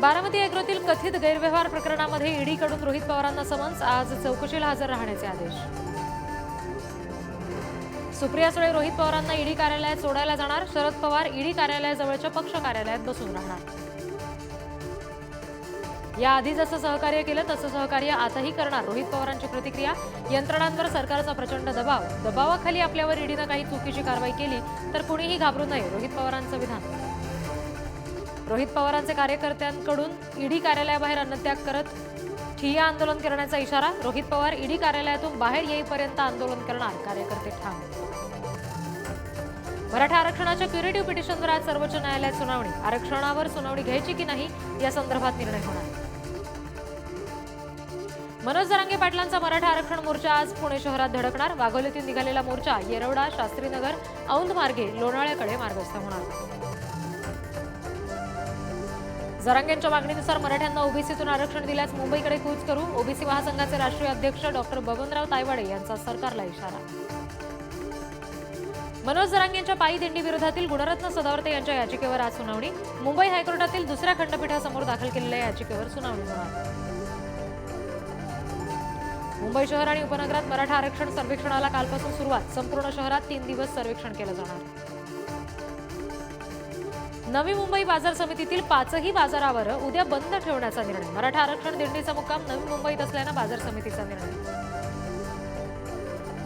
बारामती अॅग्रोतील कथित गैरव्यवहार प्रकरणामध्ये ईडीकडून रोहित पवारांना समन्स आज चौकशीला हजर राहण्याचे आदेश. सुप्रिया सुळे रोहित पवारांना ईडी कार्यालयात सोडायला जाणार शरद पवार ईडी कार्यालयाजवळच्या पक्ष कार्यालयात बसून राहणार. याआधी जसं सहकार्य केलं तसं सहकार्य आताही करणार रोहित पवारांची प्रतिक्रिया. यंत्रणांवर सरकारचा प्रचंड दबाव दबावाखाली आपल्यावर ईडीनं काही चुकीची कारवाई केली तर कुणीही घाबरू नये रोहित पवारांचं विधान. रोहित पवारांचे कार्यकर्त्यांकडून ईडी कार्यालयाबाहेर अन्नत्याग करत ठिय्या आंदोलन करण्याचा इशारा रोहित पवार ईडी कार्यालयातून बाहेर येईपर्यंत आंदोलन करणार कार्यकर्ते ठाम. मराठा आरक्षणाच्या क्युरेटिव्ह पिटिशनवर आज सर्वोच्च न्यायालयात सुनावणी. आरक्षणावर सुनावणी घ्यायची की नाही या संदर्भात निर्णय होणार. मनोज जरांगे पाटलांचा मराठा आरक्षण मोर्चा आज पुणे शहरात धडकणार. वाघोलीतून निघालेला मोर्चा येरवडा शास्त्रीनगर औंध मार्गे लोणाळ्याकडे मार्गस्थ होणार. जरांगेंच्या मागणीनुसार मराठ्यांना ओबीसीतून आरक्षण दिल्यास मुंबईकडे कूच करू. ओबीसी महासंघाचे राष्ट्रीय अध्यक्ष डॉक्टर बबनराव तायवाडे यांचा सरकारला इशारा. मनोज जरांगेंच्या पायी दिंडी विरोधातील गुणरत्न सदावर्ते यांच्या याचिकेवर आज सुनावणी. मुंबई हायकोर्टातील दुसऱ्या खंडपीठासमोर दाखल केलेल्या याचिकेवर सुनावणी होणार. मुंबई शहर आणि उपनगरात मराठा आरक्षण सर्वेक्षणाला कालपासून सुरुवात. संपूर्ण शहरात तीन दिवस सर्वेक्षण केलं जाणार. नवी मुंबई बाजार समितीतील पाचही बाजारावर उद्या बंद ठेवण्याचा निर्णय. मराठा आरक्षण दिंडीचा मुक्काम नवी मुंबईत असल्यानं बाजार समितीचा निर्णय.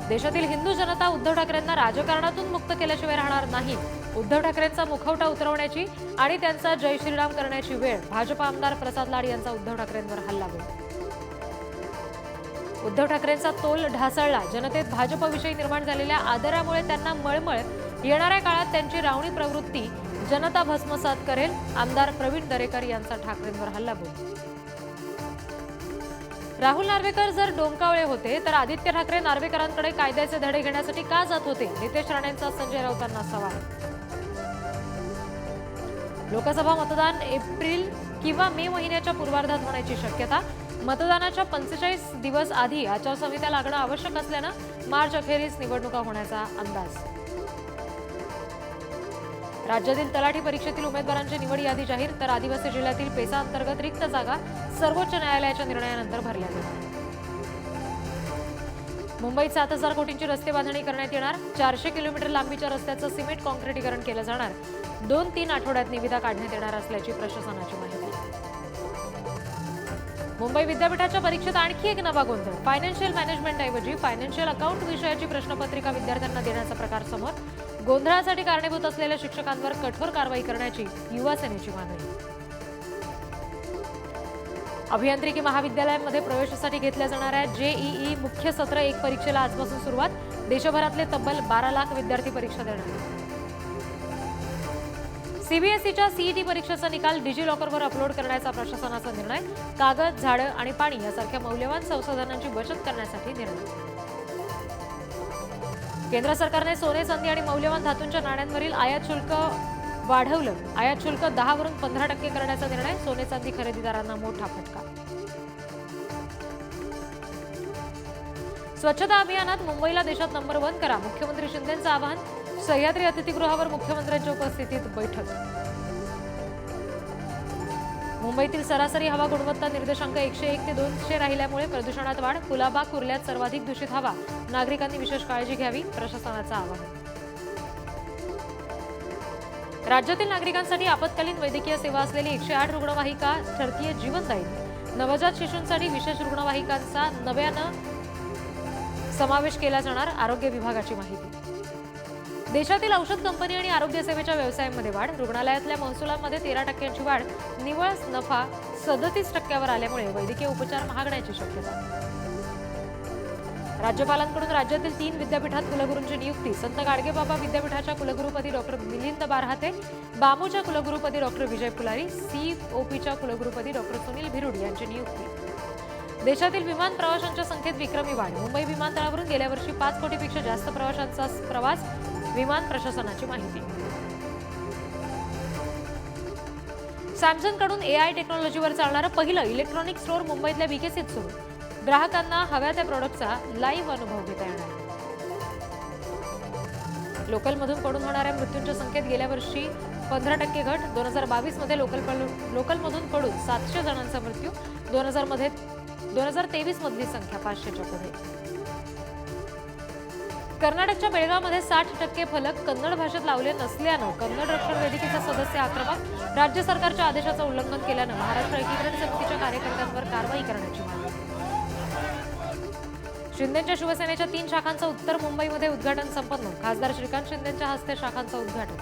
देशातील हिंदू जनता उद्धव ठाकरेंना राजकारणातून मुक्त केल्याशिवाय राहणार नाही. उद्धव ठाकरेंचा मुखवटा उतरवण्याची आणि त्यांचा जय श्रीराम करण्याची वेळ भाजप आमदार प्रसाद लाड यांचा उद्धव ठाकरेंवर हल्ला हल्लाबोल उद्धव ठाकरेंचा तोल ढासळला. जनतेत भाजपविषयी निर्माण झालेल्या आदरामुळे त्यांना मळमळ. येणाऱ्या काळात त्यांची रावणी प्रवृत्ती जनता भस्मसात करेल आमदार प्रवीण दरेकर यांचा ठाकरेंवर हल्लाबोल राहुल नार्वेकर जर डोंकावळे होते तर आदित्य ठाकरे नार्वेकरांकडे कायद्याचे धडे घेण्यासाठी का जात होते? नितेश राणेंचा संजय राऊतांना सवाल. लोकसभा मतदान एप्रिल किंवा मे महिन्याच्या पूर्वार्धात होण्याची शक्यता. मतदानाच्या पंचेचाळीस दिवस आधी आचारसंहिता लागणं आवश्यक असल्यानं मार्च अखेरीस निवडणुका होण्याचा अंदाज. राज्यातील तलाठी परीक्षेतील उमेदवारांची निवड यादी जाहीर तर आदिवासी जिल्ह्यातील पेसा अंतर्गत रिक्त जागा सर्वोच्च न्यायालयाच्या निर्णयानंतर भरल्या जाणार मुंबईत सात हजार कोटींची रस्ते बांधणी करण्यात येणार चारशे किलोमीटर लांबीच्या रस्त्याचं सिमेंट कॉन्क्रिटीकरण केलं जाणार. दोन तीन आठवड्यात निविदा काढण्यात येणार असल्याची प्रशासनाची माहिती. मुंबई विद्यापीठाच्या परीक्षेत आणखी एक नवा गोंधळ. फायनान्शियल मॅनेजमेंटऐवजी फायनान्शियल अकाउंट विषयाची प्रश्नपत्रिका विद्यार्थ्यांना देण्याचा प्रकार समोर गोंधळासाठी कारणीभूत असलेल्या शिक्षकांवर कठोर कारवाई करण्याची युवा सेनेची मागणी. अभियांत्रिकी महाविद्यालयांमध्ये प्रवेशासाठी घेतल्या जाणाऱ्या जेईई मुख्य सत्र एक परीक्षेला आजपासून सुरुवात. देशभरातले तब्बल बारा लाख विद्यार्थी परीक्षा देणार सीबीएसईच्या सीईटी परीक्षेचा निकाल डिजी लॉकरवर अपलोड करण्याचा प्रशासनाचा निर्णय. कागद झाडं आणि पाणी यासारख्या मौल्यवान संसाधनांची बचत करण्यासाठी निर्णय. केंद्र सरकारने सोने चांदी आणि मौल्यवान धातूंच्या नाण्यांवरील आयात शुल्क वाढवलं. आयात शुल्क दहा वरून पंधरा टक्के करण्याचा निर्णय सोने चांदी खरेदीदारांना मोठा फटका. स्वच्छता अभियानात मुंबईला देशात नंबर वन करा. मुख्यमंत्री शिंदेचं आवाहन सह्याद्री अतिथीगृहावर मुख्यमंत्र्यांच्या उपस्थितीत बैठक. मुंबईतील सरासरी हवा गुणवत्ता निर्देशांक एकशे एक ते दोनशे राहिल्यामुळे प्रदूषणात वाढ कुलाबा कुर्ल्यात सर्वाधिक दूषित हवा. नागरिकांनी विशेष काळजी घ्यावी प्रशासनाचं आवाहन. राज्यातील नागरिकांसाठी आपत्कालीन वैद्यकीय सेवा असलेली एकशे आठ रुग्णवाहिका ठरतीय जीवनदायी नवजात शिशूंसाठी विशेष रुग्णवाहिकांचा नव्यानं समावेश केला जाणार आरोग्य विभागाची माहिती. देशातील औषध कंपनी आणि आरोग्य सेवेच्या व्यवसायांमध्ये वाढ. रुग्णालयातल्या महसुलांमध्ये तेरा टक्क्यांची वाढ. निव्वळ नफा सदतीस टक्क्यावर आल्यामुळे वैद्यकीय उपचार महागण्याची शक्यता. राज्यपालांकडून राज्यातील तीन विद्यापीठात कुलगुरूंची नियुक्ती. संत गाडगेबाबा विद्यापीठाच्या कुलगुरुपदी डॉक्टर मिलिंद बारहाते बामूच्या कुलगुरुपदी doctor Vijay Kulari C O पीच्या कुलगुरुपदी डॉक्टर सुनील भिरुड यांची नियुक्ती. देशातील विमान प्रवाशांच्या संख्येत विक्रमी वाढ. मुंबई विमानतळावरून गेल्या वर्षी पाच कोटीपेक्षा जास्त प्रवाशांचा प्रवास विमान प्रशासनाची माहिती. सॅमसंगकडून एआय टेक्नॉलॉजीवर चालणारं पहिलं इलेक्ट्रॉनिक स्टोअर मुंबईतल्या विकसित सुरू. ग्राहकांना हव्या त्या प्रोडक्टचा लाईव्ह अनुभव घेता येणार. लोकलमधून पडून होणाऱ्या मृत्यूंच्या संख्येत गेल्या वर्षी पंधरा टक्के घट दोन हजार बावीसमध्ये लोकल लोकलमधून पडून सातशे जणांचा मृत्यू दोन हजारमध्ये दोन हजार तेवीसमधली संख्या पाचशेच्या पुढे. कर्नाटकच्या बेळगावमध्ये साठ टक्के फलक कन्नड भाषेत लावले नसल्यानं कन्नड रक्षण वेदिकेचा सदस्य आक्रमक राज्य सरकारच्या आदेशाचं उल्लंघन केल्यानं महाराष्ट्र एकीकरण समितीच्या कार्यकर्त्यांवर कारवाई करण्याची मागणी. शिंदेच्या शिवसेनेच्या तीन शाखांचं उत्तर मुंबईमध्ये उद्घाटन संपन्न. खासदार श्रीकांत शिंदेच्या हस्ते शाखांचं उद्घाटन.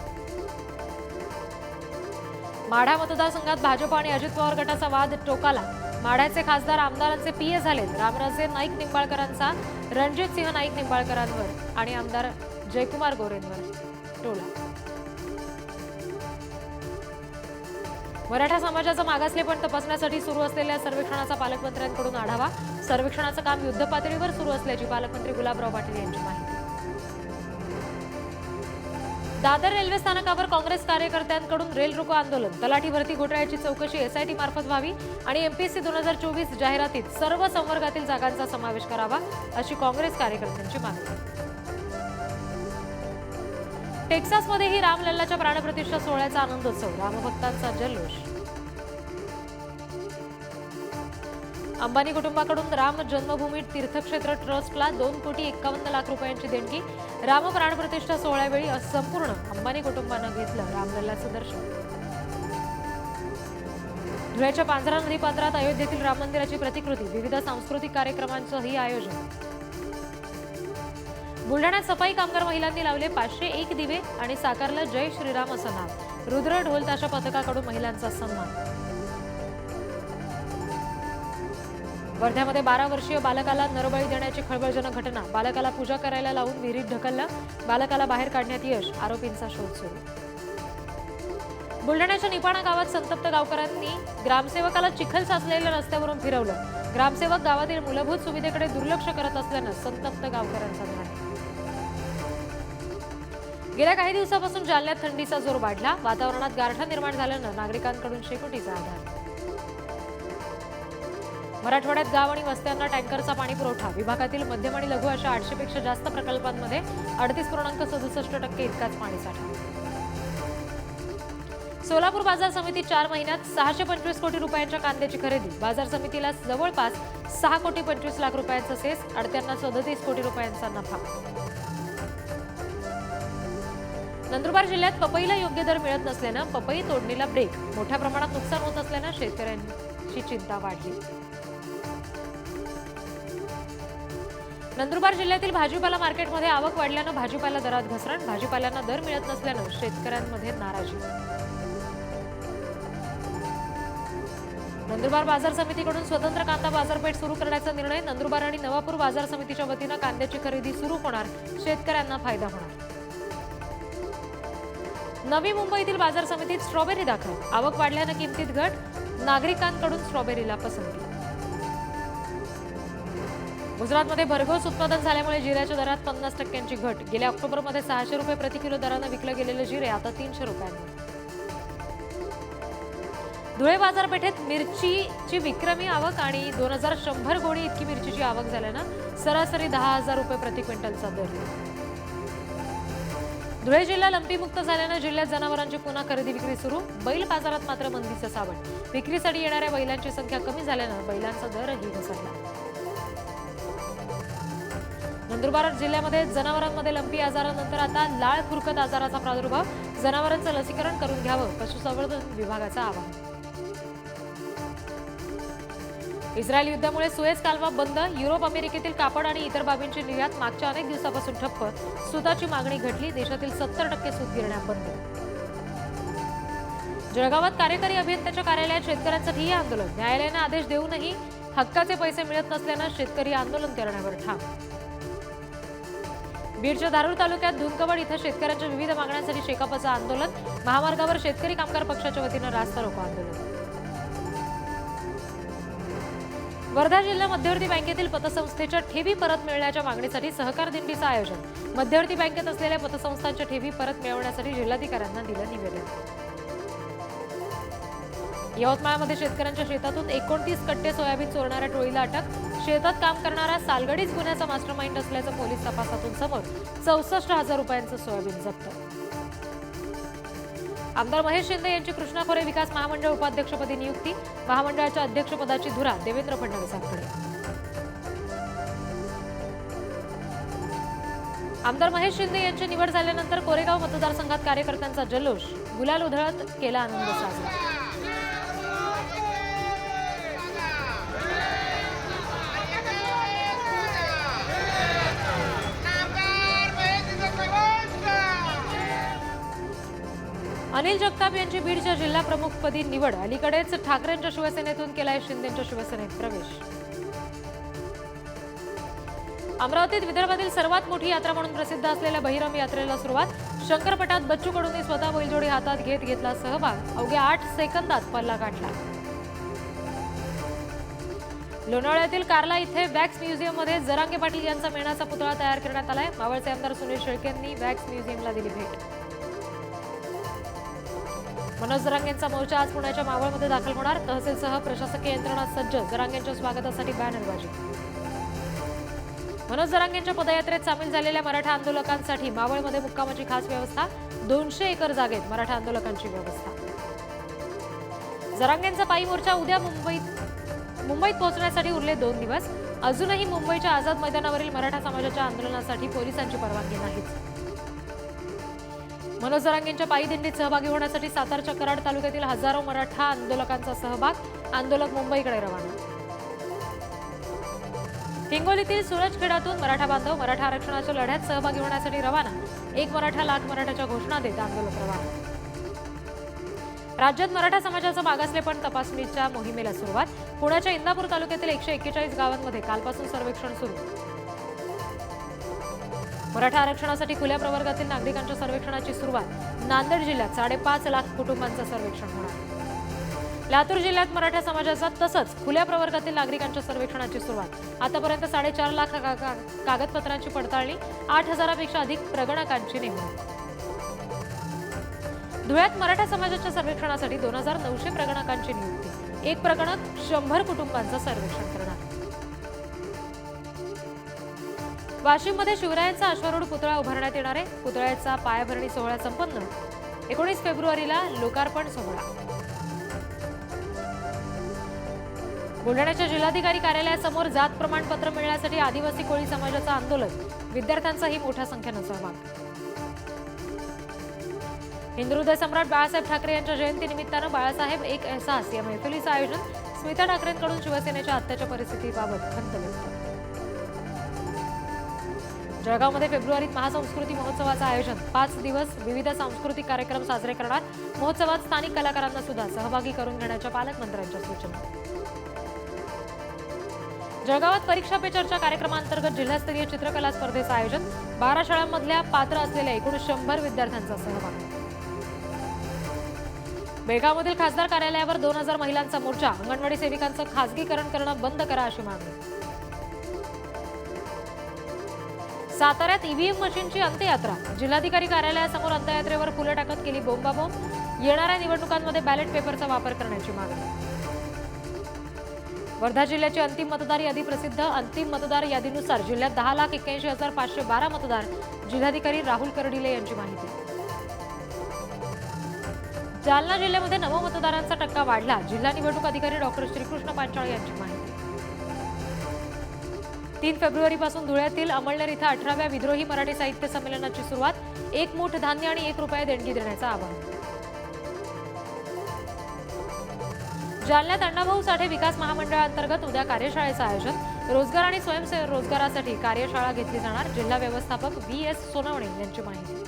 माढा मतदारसंघात भाजप आणि अजित पवार गटाचा वाद टोकाला. माढ्याचे खासदार आमदारांचे पीए झालेत रामराजे नाईक निंबाळकरांचा रणजित सिंह नाईक निंबाळकरांवर आणि आमदार जयकुमार गोरेंवर टोला. मराठा समाजाचं मागासलेपण तपासण्यासाठी सुरू असलेल्या सर्वेक्षणाचा पालकमंत्र्यांकडून आढावा. सर्वेक्षणाचं काम युद्धपातळीवर सुरू असल्याची पालकमंत्री गुलाबराव पाटील यांची माहिती. दादर रेल्वे स्थानकावर काँग्रेस कार्यकर्त्यांकडून रेल रोको आंदोलन. तलाठी भरती घोटाळ्याची चौकशी एसआयटी मार्फत व्हावी आणि एमपीएससी दोन हजार चोवीस जाहिरातीत सर्व संवर्गातील जागांचा समावेश करावा अशी काँग्रेस कार्यकर्त्यांची मागणी. टेक्सासमध्येही रामलल्लाच्या प्राणप्रतिष्ठा सोहळ्याचा आनंदोत्सव. रामभक्तांचा जल्लोष. अंबानी कुटुंबाकडून राम जन्मभूमी तीर्थक्षेत्र ट्रस्टला दोन कोटी एक्कावन्न लाख रुपयांची देणगी. राम प्राणप्रतिष्ठा सोहळ्यावेळी संपूर्ण अंबानी कुटुंबानं घेतलं रामलल्लाचं दर्शन. धुळ्याच्या पांझरा नदी पात्रात अयोध्येतील राम मंदिराची प्रतिकृती विविध सांस्कृतिक कार्यक्रमांचंही आयोजन. बुलढाण्यात सफाई कामगार महिलांनी लावले पाचशे एक दिवे आणि साकारलं जय श्रीराम असं नाव. रुद्र ढोलताशा पथकाकडून महिलांचा सन्मान. वर्ध्यामध्ये बारा वर्षीय बालकाला नरबळी देण्याची खळबळजनक घटना. बालकाला पूजा करायला लावून विहिरीत ढकललं. बालकाला बाहेर काढण्यात यश. आरोपींचा शोध सुरू. बुलढाण्याच्या निपाणा गावात संतप्त गावकऱ्यांनी ग्रामसेवकाला चिखल साचलेल्या रस्त्यावरून फिरवलं. ग्रामसेवक गावातील मूलभूत सुविधेकडे दुर्लक्ष करत असल्यानं संतप्त गावकऱ्यांचा ध्यान गेल्या काही दिवसापासून जालन्यात थंडीचा जोर वाढला. वातावरणात गारठा निर्माण झाल्यानं नागरिकांकडून शेकोटीचा आधार. मराठवाड्यात गाव आणि वस्त्यांना टँकरचा पाणी पुरवठा. विभागातील मध्यम आणि लघु अशा आठशे पेक्षा जास्त प्रकल्पांमध्ये अडतीस पूर्णांक सदुसष्ट टक्के इतकाच पाणीसाठा सोलापूर बाजार समिती चार महिन्यात सहाशे पंचवीस कोटी रुपयांच्या कांद्याची खरेदी. बाजार समितीला जवळपास सहा कोटी पंचवीस लाख रुपयांचा सेस अडत्यांना सदतीस कोटी रुपयांचा नफा. नंदुरबार जिल्ह्यात पपईला योग्य दर मिळत नसल्यानं पपई तोडणीला ब्रेक मोठ्या प्रमाणात नुकसान होत असल्यानं शेतकऱ्यांची चिंता वाढली. नंदुरबार जिल्ह्यातील भाजीपाला मार्केटमध्ये आवक वाढल्यानं भाजीपाला दरात घसरण. भाजीपाल्यांना दर मिळत नसल्यानं शेतकऱ्यांमध्ये नाराजी. नंदुरबार बाजार समितीकडून स्वतंत्र कांदा बाजारपेठ सुरू करण्याचा निर्णय. नंदुरबार आणि नवापूर बाजार समितीच्या वतीनं कांद्याची खरेदी सुरू होणार. शेतकऱ्यांना फायदा होणार. नवी मुंबईतील बाजार समितीत स्ट्रॉबेरी दाखल. आवक वाढल्यानं किमतीत घट. नागरिकांकडून स्ट्रॉबेरीला पसंती. गुजरातमध्ये भरघोस उत्पादन झाल्यामुळे जिऱ्याच्या दरात पन्नास टक्क्यांची घट. गेल्या ऑक्टोबरमध्ये सहाशे रुपये प्रति किलो दरानं विकलं गेलेलं जिरे आता तीनशे रुपयांनी. धुळे बाजारपेठेत मिरचीची विक्रमी आवक आणि दोन हजार शंभर गोणी इतकी मिरचीची आवक झाल्यानं सरासरी दहा हजार रुपये प्रति क्विंटलचा दर. धुळे जिल्हा लंपीमुक्त झाल्यानं जिल्ह्यात जनावरांची पुन्हा खरेदी विक्री सुरू. बैल बाजारात मात्र मंदीचं सावट. विक्रीसाठी येणाऱ्या बैलांची संख्या कमी झाल्यानं बैलांचा दरही घसरला. नंदुरबार जिल्ह्यामध्ये जनावरांमध्ये लंपी आजारानंतर आता लाळ खुरकत आजाराचा प्रादुर्भाव. जनावरांचं लसीकरण करून घ्यावं पशुसंवर्धन विभागाचं आवाहन. इस्रायल युद्धामुळे सुएज कालवा बंद युरोप अमेरिकेतील कापड आणि इतर बाबींची निर्यात मागच्या अनेक दिवसापासून ठप्प. सुताची मागणी घटली देशातील सत्तर टक्के सूत गिरण्या बंद. जळगावात कार्यकारी अभियंत्याच्या कार्यालयात शेतकऱ्यांचं ठिय्या आंदोलन. न्यायालयानं आदेश देऊनही हक्काचे पैसे मिळत नसल्यानं शेतकरी आंदोलन करण्यावर ठाम. बीडच्या धारूर तालुक्यात धुनकवड इथं शेतकऱ्यांच्या विविध मागण्यांसाठी शेकापचं आंदोलन. महामार्गावर शेतकरी कामगार पक्षाच्या वतीनं रास्ता रोको आंदोलन. वर्धा जिल्हा मध्यवर्ती बँकेतील पतसंस्थेच्या ठेवी परत मिळण्याच्या मागणीसाठी सहकार दिंडीचं आयोजन. मध्यवर्ती बँकेत असलेल्या पतसंस्थांच्या ठेवी परत मिळवण्यासाठी जिल्हाधिकाऱ्यांना दिलं निवेदन. यवतमाळमध्ये शेतकऱ्यांच्या शेतातून एकोणतीस कट्टे सोयाबीन चोरणाऱ्या टोळीला अटक. शेतात काम करणारा सालगडीच गुन्ह्याचा मास्टरमाइंड असल्याचं पोलीस तपासातून समोर चौसष्ट हजार रुपयांचं सोयाबीन जप्त. आमदार महेश शिंदे यांची कृष्णा खोरे विकास महामंडळ उपाध्यक्षपदी नियुक्ती. महामंडळाच्या अध्यक्षपदाची धुरा देवेंद्र फडणवीसांकडे आमदार महेश शिंदे यांची निवड झाल्यानंतर कोरेगाव मतदारसंघात कार्यकर्त्यांचा जल्लोष. गुलाल उधळत केला आनंद साजरा. अनिल जगताप यांची बीडच्या जिल्हा प्रमुखपदी निवड. अलीकडेच ठाकरेंच्या शिवसेनेतून केलाय शिंदेच्या शिवसेनेत प्रवेश. अमरावतीत विदर्भातील सर्वात मोठी यात्रा म्हणून प्रसिद्ध असलेल्या बहिरम यात्रेला सुरुवात. शंकरपटात बच्चू कडूंनी स्वतः बैलजोडी हातात घेत घेतला सहभाग. अवघ्या आठ सेकंदात पल्ला गाठला. लोणावळ्यातील कार्ला इथे वॅक्स म्युझियममध्ये जरांगे पाटील यांचा मेणाचा पुतळा तयार करण्यात आलाय. मावळचे आमदार सुनील शेळकेंनी वॅक्स म्युझियमला दिली भेट. मनोज जरांगेंचा मोर्चा आज पुण्याच्या मावळमध्ये दाखल होणार. तहसीलसह प्रशासकीय यंत्रणा सज्ज. जरांगेंच्या स्वागतासाठी बॅनरबाजी मनोज जरांगेंच्या पदयात्रेत सामील झालेल्या मराठा आंदोलकांसाठी मावळमध्ये मुक्कामाची खास व्यवस्था. दोनशे एकर जागेत मराठा आंदोलकांची व्यवस्था. जरांगेंचा पायी मोर्चा उद्या मुंबईत मुंबईत पोहोचण्यासाठी उरले दोन दिवस. अजूनही मुंबईच्या आझाद मैदानावरील मराठा समाजाच्या आंदोलनासाठी पोलिसांची परवानगी नाहीच. मनोज जरांगेंच्या पायी दिंडीत सहभागी होण्यासाठी सातारच्या कराड तालुक्यातील हजारो मराठा आंदोलकांचा सहभाग आंदोलक मुंबईकडे रवाना. हिंगोलीतील सुरजखेडातून मराठा बांधव मराठा आरक्षणाच्या लढ्यात सहभागी होण्यासाठी रवाना. एक मराठा लाख मराठाच्या घोषणा देत आंदोलक रवाना. राज्यात मराठा समाजाचं मागासलेपण तपासणीच्या मोहिमेला सुरुवात. पुण्याच्या इंदापूर तालुक्यातील एकशे एक्केचाळीस गावांमध्ये कालपासून सर्वेक्षण सुरू. मराठा आरक्षणासाठी खुल्या प्रवर्गातील नागरिकांच्या सर्वेक्षणाची सुरुवात नांदेड जिल्ह्यात साडेपाच लाख कुटुंबांचं सर्वेक्षण होणार. लातूर जिल्ह्यात मराठा समाजाचा तसंच खुल्या प्रवर्गातील नागरिकांच्या सर्वेक्षणाची सुरुवात. आतापर्यंत साडेचार लाख का- का- कागदपत्रांची पडताळणी आठ हजारापेक्षा अधिक प्रगणकांची नेमणूक. धुळ्यात मराठा समाजाच्या सर्वेक्षणासाठी दोन हजार नऊशे प्रगणकांची नियुक्ती. एक प्रगणक शंभर कुटुंबांचं सर्वेक्षण करणार. वाशिममध्ये शिवरायांचा अश्वारूढ पुतळा उभारण्यात येणार आहे. पुतळ्याचा पायाभरणी सोहळा संपन्न. एकोणीस फेब्रुवारीला लोकार्पण सोहळा. बुलढाण्याच्या जिल्हाधिकारी कार्यालयासमोर जात प्रमाणपत्र मिळण्यासाठी आदिवासी कोळी समाजाचं आंदोलन. विद्यार्थ्यांचाही मोठ्या संख्येनं सहभाग. हिंदुहृदय सम्राट बाळासाहेब ठाकरे यांच्या जयंतीनिमित्तानं बाळासाहेब एक एहसास या मैफिलीचं आयोजन स्मिता ठाकरेंकडून शिवसेनेच्या आत्ताच्या परिस्थितीबाबत खंत व्यक्त जळगावमध्ये फेब्रुवारीत महासंस्कृती महोत्सवाचं आयोजन. पाच दिवस विविध सांस्कृतिक कार्यक्रम साजरे करणार. महोत्सवात स्थानिक कलाकारांना सुद्धा सहभागी करून घेण्याच्या पालकमंत्र्यांच्या सूचना. जळगावात परीक्षा पे चर्चा कार्यक्रमांतर्गत जिल्हास्तरीय चित्रकला स्पर्धेचं आयोजन. बारा शाळांमधल्या पात्र असलेल्या एकूण शंभर विद्यार्थ्यांचा सहभाग. बेळगावमधील खासदार कार्यालयावर दोन हजार महिलांचा मोर्चा. अंगणवाडी सेविकांचं खासगीकरण करणं बंद करा अशी मागणी. साताऱ्यात ईव्हीएम मशीनची अंत्ययात्रा. जिल्हाधिकारी कार्यालयासमोर अंत्ययात्रेवर फुलं टाकत केली बोंबाबोंब. येणाऱ्या निवडणुकांमध्ये बॅलेट पेपरचा वापर करण्याची मागणी. वर्धा जिल्ह्याची अंतिम मतदार यादी प्रसिद्ध. अंतिम मतदार यादीनुसार जिल्ह्यात दहा लाख एक्क्याऐंशी हजार पाचशे बारा मतदार. जिल्हाधिकारी राहुल कर्डिले यांची माहिती. जालना जिल्ह्यामध्ये नवमतदारांचा टक्का वाढला. जिल्हा निवडणूक अधिकारी डॉक्टर श्रीकृष्ण पांचाळ यांची माहिती. तीन फेब्रुवारीपासून धुळ्यातील अमळनेर इथं अठराव्या विद्रोही मराठी साहित्य संमेलनाची सुरुवात एक मूठ धान्य आणि एक रुपया देणगी देण्याचं आवाहन. जालन्यात अण्णाभाऊ साठे विकास महामंडळांतर्गत उद्या कार्यशाळेचं आयोजन. रोजगार आणि स्वयं रोजगारासाठी कार्यशाळा घेतली जाणार जिल्हा व्यवस्थापक व्ही एस सोनवणे यांची माहिती.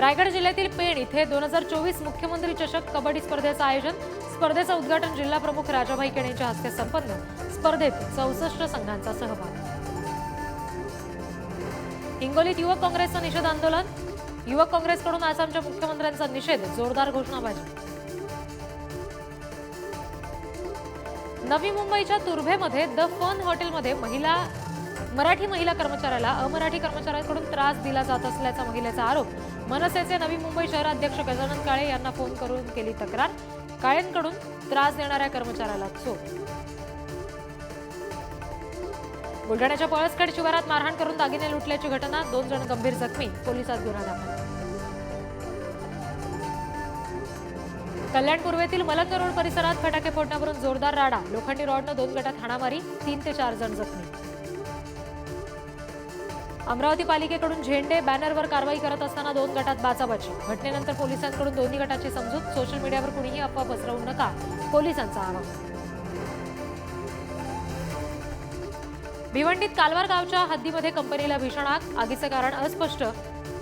रायगड जिल्ह्यातील पेण इथे दोन हजार चोवीस मुख्यमंत्री चषक कबड्डी स्पर्धेचं आयोजन. स्पर्धेचं उद्घाटन जिल्हा प्रमुख राजाभाई केणेच्या यांच्या हस्ते संपन्न. स्पर्धेत चौसष्ट संघांचा सहभाग. हिंगोलीत युवक काँग्रेसचं निषेध आंदोलन. युवक काँग्रेसकडून आसामच्या मुख्यमंत्र्यांचा निषेध जोरदार घोषणाबाजी. नवी मुंबईच्या तुर्भेमध्ये द फन हॉटेलमध्ये महिला मराठी महिला कर्मचाऱ्याला अमराठी कर्मचाऱ्यांकडून त्रास दिला जात असल्याचा महिलेचा आरोप. मनसेचे नवी मुंबई शहराध्यक्ष गजानन काळे यांना फोन करून केली तक्रार. काळेंकडून त्रास देणाऱ्या कर्मचाऱ्याला चोप. बुलढाण्याच्या पळसखेड शिवारात मारहाण करून दागिने लुटल्याची घटना दोन जण गंभीर जखमी पोलिसात गुन्हा दाखल. कल्याण पूर्वेतील मलंग रोड परिसरात फटाके फोडण्यावरून जोरदार राडा लोखंडी रॉडनं दोन गटात हाणामारी तीन ते चार जण जखमी. अमरावती पालिकेकडून झेंडे बॅनरवर कारवाई करत असताना दोन गटात बाचाबाची. घटनेनंतर पोलिसांकडून दोन्ही गटाची समजूत सोशल मीडियावर कुणीही अफवा पसरवू नका पोलिसांचा आवाहन. भिवंडीत कालवार गावच्या हद्दीमध्ये कंपनीला भीषण आग आगीचं कारण अस्पष्ट.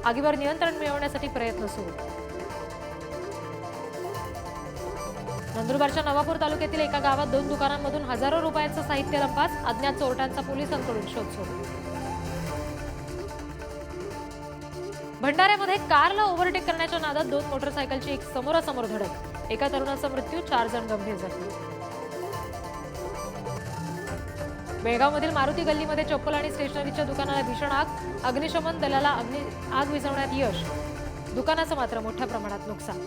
आगीवर नियंत्रण मिळवण्यासाठी प्रयत्न सुरू. नंदुरबारच्या नवापूर तालुक्यातील एका गावात दोन दुकानांमधून हजारो रुपयांचं साहित्य लंपास अज्ञात चोरट्यांचा पोलिसांकडून शोध सुरू. भंडाऱ्यामध्ये कारला ओव्हरटेक करण्याच्या नादात दोन मोटरसायकलची एक समोरासमोर धडक. एका तरुणाचा मृत्यू चार जण गंभीर जखमी. बेळगावमधील मारुती गल्लीमध्ये चप्पल आणि स्टेशनरीच्या दुकानाला भीषण आग. अग्निशमन दलाला अग्नि आग विझवण्यात यश. दुकानाचं मात्र मोठ्या प्रमाणात नुकसान.